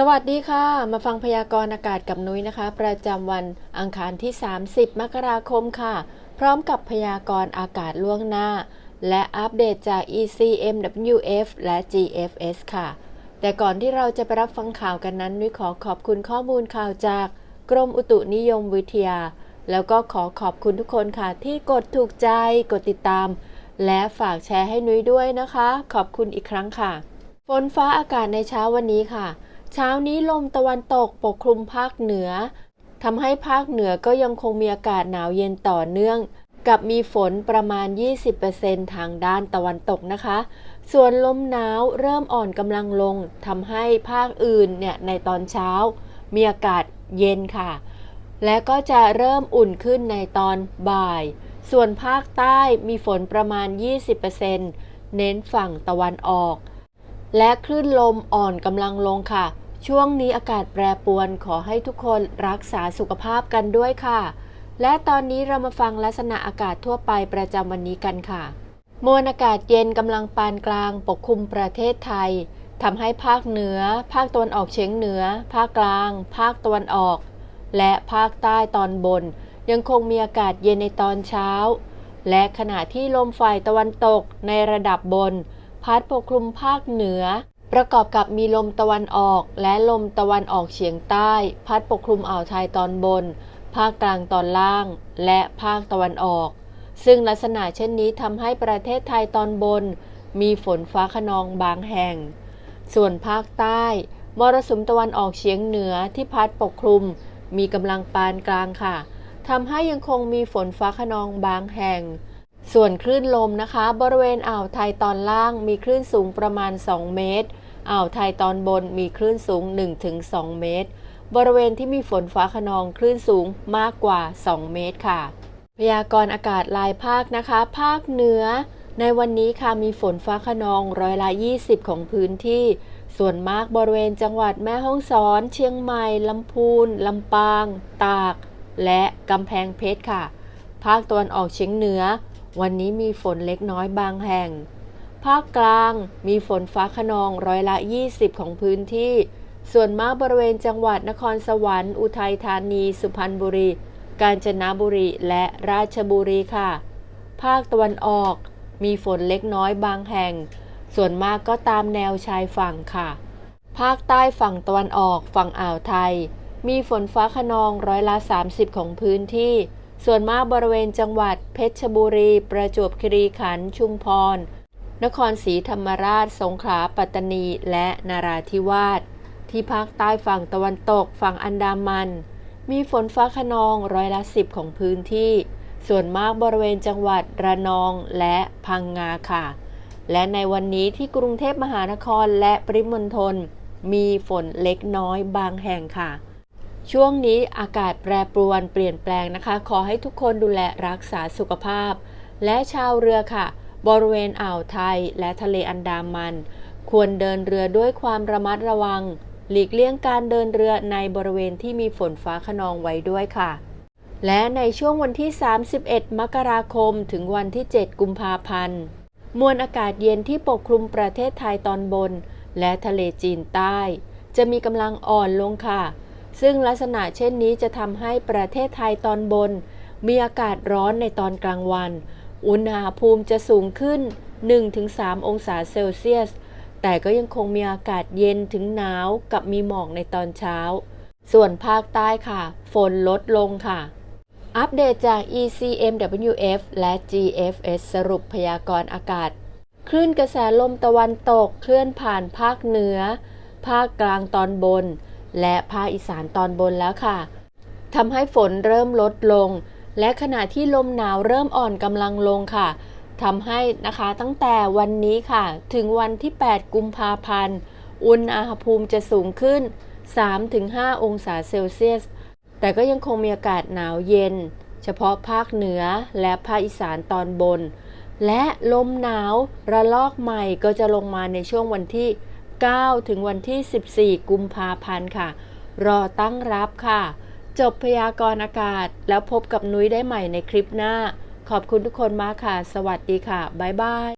สวัสดีค่ะ มาฟังพยากรณ์อากาศกับนุ้ยนะคะ ประจำวันอังคารที่ 30 มกราคมค่ะ พร้อมกับพยากรณ์อากาศล่วงหน้า และอัปเดตจาก ECMWF และ GFS ค่ะ แต่ก่อนที่เราจะไปรับฟังข่าวกันนั้น นุ้ยขอขอบคุณข้อมูลข่าวจากกรมอุตุนิยมวิทยา แล้วก็ขอขอบคุณทุกคนค่ะที่กดถูกใจ กดติดตาม และฝากแชร์ให้นุ้ยด้วยนะคะ ขอบคุณอีกครั้งค่ะ ฝนฟ้าอากาศในเช้าวันนี้ค่ะ เช้านี้ลมตะวันตกปกคลุมภาคเหนือทำให้ภาคเหนือก็ยังคงมีอากาศหนาวเย็นต่อเนื่อง กับมีฝนประมาณ 20%ทางด้านตะวันตกนะคะ ส่วนลมหนาวเริ่มอ่อนกำลังลงทำให้ภาคอื่นเนี่ยในตอนเช้า มีอากาศเย็นค่ะ และก็จะเริ่มอุ่นขึ้นในตอนบ่าย ส่วนภาคใต้มีฝนประมาณ 20%เน้นฝั่งตะวันออก และคลื่นลมอ่อนกำลังลงค่ะ ช่วงนี้อากาศแปรปรวนขอให้ทุกคนรักษาสุขภาพกันด้วยค่ะ และตอนนี้เรามาฟังลักษณะอากาศทั่วไปประจำวันนี้กันค่ะ มวลอากาศเย็นกำลังปานกลางปกคลุมประเทศไทยทำให้ภาคเหนือ ภาคตะวันออกเฉียงเหนือ ภาคกลาง ภาคตะวันออก และภาคใต้ตอนบน ยังคงมีอากาศเย็นในตอนเช้า และขณะที่ลมฝ่ายตะวันตกในระดับบน พัดปกคลุมภาคเหนือ ประกอบกับมีลมตะวันออก และลมตะวันออกเฉียงใต้ พัดปกคลุมอ่าวไทยตอนบน ภาคกลางตอนล่าง และภาคตะวันออก ซึ่งลักษณะเช่นนี้ทำให้ประเทศไทยตอนบน มีฝนฟ้าขนองบางแห่ง ส่วนภาคใต้มรสุมตะวันออกเฉียงเหนือที่พัดปกคลุม มีกำลังปานกลางค่ะทำให้ยังคงมีฝนฟ้าขนองบางแห่ง ส่วนคลื่นลมนะคะ บริเวณอ่าวไทยตอนล่างมีคลื่นสูงประมาณ 2 เมตร อ่าวไทยตอนบนมีคลื่นสูง 1-2 เมตร บริเวณที่มีฝนฟ้าขนองคลื่นสูงมากกว่า 2 เมตรค่ะ พยากรณ์อากาศรายภาคนะคะ ภาคเหนือ ในวันนี้ค่ะมีฝนฟ้าขนองร้อยละ 20 ของพื้นที่ ส่วนมากบริเวณจังหวัดแม่ฮ่องสอน เชียงใหม่ลำพูนลำปาง ตาก และกำแพงเพชรค่ะ ภาคตะวันออกเฉียงเหนือ วันนี้มีฝนเล็กน้อยบางแห่ง ภาคกลางมีฝนฟ้าขนองร้อยละ 20 ของพื้นที่ ส่วนมากบริเวณจังหวัดนครสวรรค์ อุทัยธานี สุพรรณบุรี กาญจนบุรีและราชบุรีค่ะ ภาคตะวันออกมีฝนเล็กน้อยบางแห่ง ส่วนมากก็ตามแนวชายฝั่งค่ะ ภาคใต้ฝั่งตะวันออกฝั่งอ่าวไทย มีฝนฟ้าขนองร้อยละ 30 ของพื้นที่ ส่วนมากบริเวณจังหวัด เพชรบุรี ประจวบคีรีขันธ์ชุมพร นครศรีธรรมราช สงขลา ปัตตานี และนาราธิวาส ที่ภาคใต้ฝั่งตะวันตก ฝั่งอันดามัน มีฝนฟ้าขนองร้อยละ10ของพื้นที่ ส่วนมากบริเวณจังหวัดระนองและพังงาค่ะ และในวันนี้ที่กรุงเทพมหานครและปริมณฑลมีฝนเล็กน้อยบางแห่งค่ะ ช่วงนี้อากาศแปรปรวนเปลี่ยนแปลงนะคะ ขอให้ทุกคนดูแลรักษาสุขภาพ และชาวเรือค่ะ บริเวณอ่าวไทยและทะเลอันดามัน ควรเดินเรือด้วยความระมัดระวัง หลีกเลี่ยงการเดินเรือในบริเวณที่มีฝนฟ้าขนองไว้ด้วยค่ะ และในช่วงวันที่ 31 มกราคม ถึงวันที่ 7 กุมภาพันธ์มวลอากาศเย็นที่ปกคลุมประเทศไทยตอนบน และทะเลจีนใต้ จะมีกำลังอ่อนลงค่ะ ซึ่งลักษณะเช่นนี้จะทำให้ประเทศไทยตอนบน มีอากาศร้อนในตอนกลางวัน อุณหภูมิจะสูงขึ้น 1-3 องศาเซลเซียส แต่ก็ยังคงมีอากาศเย็นถึงหนาวกับมีหมอกในตอนเช้า ส่วนภาคใต้ค่ะ ฝนลดลงค่ะอัปเดตจาก ECMWF และ GFS สรุปพยากรณ์อากาศ คลื่นกระแสลมตะวันตกเคลื่อนผ่านภาคเหนือ ภาคกลางตอนบน และภาคอีสานตอนบนแล้วค่ะทำให้ฝนเริ่มลดลง และขณะที่ลมหนาวเริ่มอ่อนกำลังลงค่ะทำให้นะคะตั้งแต่วันนี้ค่ะ ถึงวันที่ 8 กุมภาพันธ์ อุณหภูมิจะสูงขึ้น 3-5 องศาเซลเซียส แต่ก็ยังคงมีอากาศหนาวเย็น เฉพาะภาคเหนือและภาคอีสานตอนบน และลมหนาวระลอกใหม่ก็จะลงมาในช่วงวันที่ 9 ถึงวันที่ 14 กุมภาพันธ์ค่ะ รอตั้งรับค่ะ จบพยากรณ์อากาศ แล้วพบกับนุ้ยได้ใหม่ในคลิปหน้า ขอบคุณทุกคนมากค่ะ สวัสดีค่ะ บ๊ายบาย